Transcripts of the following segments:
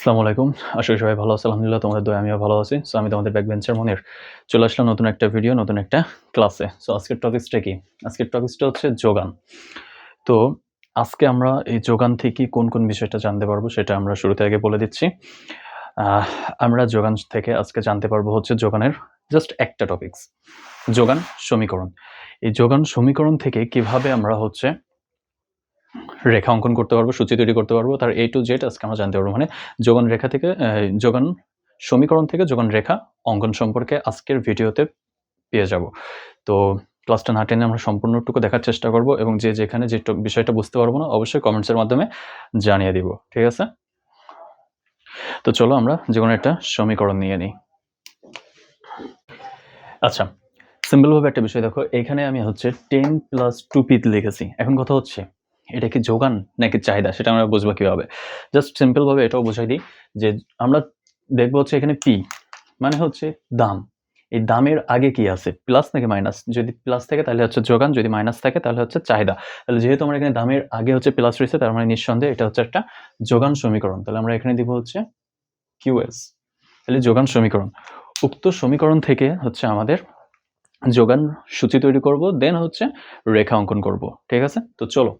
আসসালামু আলাইকুম। আশা সবাই ভালো আছে, আলহামদুলিল্লাহ, তোমাদের দয়া আমিও ভালো আছি। সো আমি তোমাদের ব্যাক বেঞ্চের মনের। চলে আসলাম নতুন একটা ভিডিও নতুন একটা ক্লাসে সো আজকের টপিক্সটা কি? আজকের টপিক্সটা হচ্ছে যোগান। তো, আজকে আমরা এই যোগান থেকে কোন কোন বিষয়টা জানতে পারব সেটা আমরা শুরুতে আগে বলে দিচ্ছি। আমরা যোগান থেকে আজকে জানতে পারব হচ্ছে যোগানের জাস্ট একটা টপিক্স যোগান সমীকরণ। এই যোগান সমীকরণ থেকে কীভাবে আমরা হচ্ছে রেখা অঙ্কন করতে পারব, সূচি তৈরি করতে পারব। তার এ টু জেড আজকে আমরা জানতে পারব। মানে যোগান রেখা থেকে যোগান সমীকরণ থেকে যোগান রেখা অঙ্কন সম্পর্কে আজকের ভিডিওতে পেয়ে যাব। তো ক্লাসটা না টেনে আমরা সম্পূর্ণটুকু দেখার চেষ্টা করব এবং যে যেখানে যে বিষয়টা বুঝতে পারব না, অবশ্যই কমেন্টসের মাধ্যমে জানিয়ে দিব। ঠিক আছে? তো চলো আমরা যে কোনো একটা সমীকরণ নিয়ে নিই। আচ্ছা সিম্পলভাবে একটা বিষয় দেখো। এখানে আমি হচ্ছে টেন প্লাস টু পিত লিখেছি। এখন কথা হচ্ছে এটা কি যোগান নাকি চাহিদা, সেটা আমরা বুঝব কীভাবে? জাস্ট সিম্পলভাবে এটাও বোঝাই দিই যে আমরা দেখব হচ্ছে এখানে পি মানে হচ্ছে দাম। এই দামের আগে কি আছে? প্লাস নাকি মাইনাস যদি প্লাস থাকে তাহলে হচ্ছে যোগান, যদি মাইনাস থাকে তাহলে হচ্ছে চাহিদা। তাহলে যেহেতু আমরা এখানে দামের আগে হচ্ছে প্লাস রয়েছে, তার মানে নিঃসন্দেহে এটা হচ্ছে একটা যোগান সমীকরণ। তাহলে আমরা এখানে দিব হচ্ছে কিউএস তাহলে যোগান সমীকরণ। উক্ত সমীকরণ থেকে হচ্ছে আমাদের যোগান সূচি তৈরি করব দেন হচ্ছে রেখা অঙ্কন করব। ঠিক আছে? তো চলো।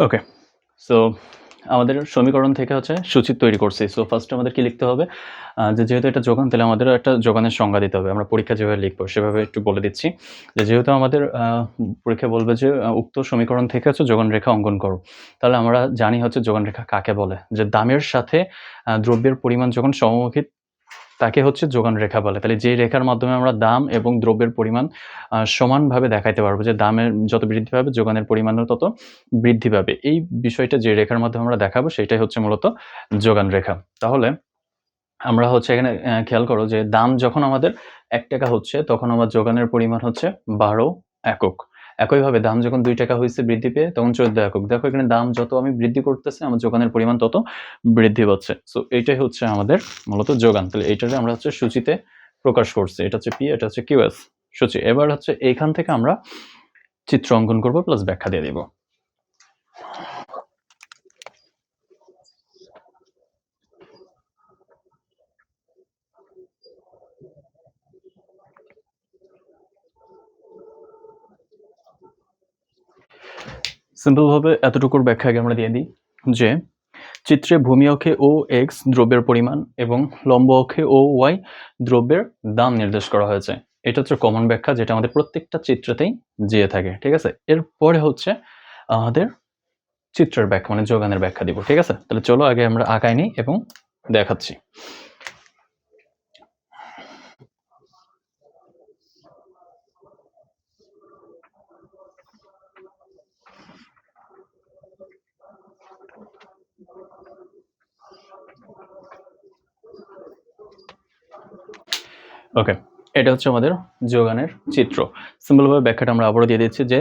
ওকে সো আমাদের সমীকরণ থেকে হচ্ছে সূচি তৈরি করছি। সো ফার্স্ট আমাদের কি লিখতে হবে? যে যেহেতু এটা যোগান, তাহলে আমাদের একটা যোগানের সংজ্ঞা দিতে হবে। আমরা পরীক্ষা যেভাবে লিখব, সেভাবে একটু বলে দিচ্ছি। যে যেহেতু আমাদের পরীক্ষা বলবে যে উক্ত সমীকরণ থেকে হচ্ছে যোগান রেখা অঙ্কন করো। তাহলে আমরা জানি হচ্ছে যোগান রেখা কাকে বলে? যে দামের সাথে দ্রব্যের পরিমাণ যখন সমমুখী তাকে হচ্ছে যোগান রেখা বলে। তাহলে যে রেখার মাধ্যমে আমরা দাম এবং দ্রব্যের পরিমাণ সমানভাবে দেখাইতে পারব যে দামের যত বৃদ্ধি পাবে, যোগানের পরিমাণও তত বৃদ্ধি পাবে। এই বিষয়টা যে রেখার মাধ্যমে আমরা দেখাবো সেটাই হচ্ছে মূলত যোগান রেখা। তাহলে আমরা হচ্ছে এখানে খেয়াল করো যে দাম যখন আমাদের এক টাকা হচ্ছে, তখন আমার যোগানের পরিমাণ হচ্ছে বারো একক। একইভাবে দাম যখন দুই টাকা হয়েছে বৃদ্ধি পেয়ে, তখন চোদ্দ একক। দেখো এখানে দাম যত আমি বৃদ্ধি করতেছি, আমার যোগানের পরিমাণ তত বৃদ্ধি পাচ্ছে। সো এইটাই হচ্ছে আমাদের মূলত যোগান। তাহলে এইটাকে আমরা হচ্ছে সূচিতে প্রকাশ করছি। এটা হচ্ছে পি এটা হচ্ছে কিউএস সূচি। এবার হচ্ছে এইখান থেকে আমরা চিত্র অঙ্কন করব প্লাস ব্যাখ্যা দিয়ে দিব। সিম্পল ভাবে এতটুকুর ব্যাখ্যা আগে আমরা দিয়ে দিই, যে চিত্রে ভূমি অক্ষে ও এক্স দ্রব্যের পরিমাণ এবং লম্ব অক্ষে ও ওয়াই দ্রব্যের দাম নির্দেশ করা হয়েছে। এটা হচ্ছে কমন ব্যাখ্যা যেটা আমাদের প্রত্যেকটা চিত্রতেই যেয়ে থাকে, ঠিক আছে? এরপরে হচ্ছে আমাদের চিত্রের ব্যাখ্যা মানে যোগানের ব্যাখ্যা দিব, ঠিক আছে? তাহলে চলো আগে আমরা আঁকাই নিই এবং দেখাচ্ছি। ওকে এটা হচ্ছে আমাদের যোগানের চিত্র। সিম্পলভাবে ব্যাখ্যাটা আমরা আবারও দিয়ে দিচ্ছি যে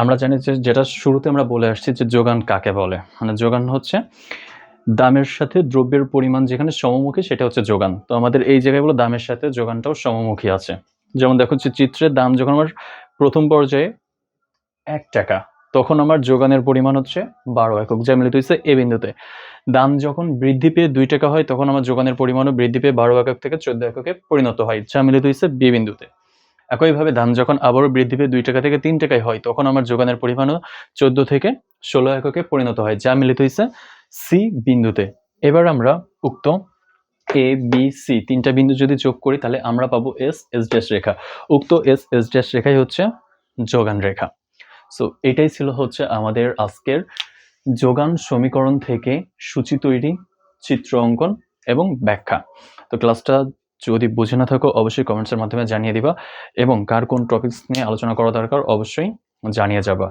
আমরা জানি যে যেটা শুরুতে আমরা বলে আসছি যে যোগান কাকে বলে। মানে যোগান হচ্ছে দামের সাথে দ্রব্যের পরিমাণ যেখানে সমমুখী সেটা হচ্ছে যোগান। তো আমাদের এই জায়গাগুলো দামের সাথে যোগানটাও সমমুখী আছে। যেমন দেখো চিত্রের দাম যখন আমার প্রথম পর্যায়ে এক টাকা তখন আমার যোগানের পরিমাণ হচ্ছে বারো একক। যা মিলিত হয়েছে এ বিন্দুতে। দাম যখন বৃদ্ধি পেয়ে দুই টাকা হয়, তখন আমার যোগানের পরিমাণও বৃদ্ধি পেয়ে বারো একক থেকে চোদ্দ এককে পরিণত হয়। যা মিলিত হয়েছে বি বিন্দুতে। একইভাবে দাম যখন আবারও বৃদ্ধি পেয়ে দুই টাকা থেকে তিন টাকায় হয়, তখন আমার যোগানের পরিমাণও চোদ্দ থেকে ষোলো এককে পরিণত হয়। যা মিলিত হয়েছে সি বিন্দুতে। এবার আমরা উক্ত এ, বি, সি তিনটা বিন্দু যদি যোগ করি, তাহলে আমরা পাবো এস এস ড্যাশ রেখা। উক্ত এস এস ড্যাশ রেখাই হচ্ছে যোগান রেখা। সো এটাই ছিল হচ্ছে আমাদের আজকের যোগান সমীকরণ থেকে সূচি তৈরি, চিত্র অঙ্কন এবং ব্যাখ্যা। তো ক্লাসটা যদি বুঝে না থাকো, অবশ্যই কমেন্টসের মাধ্যমে জানিয়ে দিবা এবং কার কোন টপিকস নিয়ে আলোচনা করা দরকার, অবশ্যই জানিয়ে যাবা।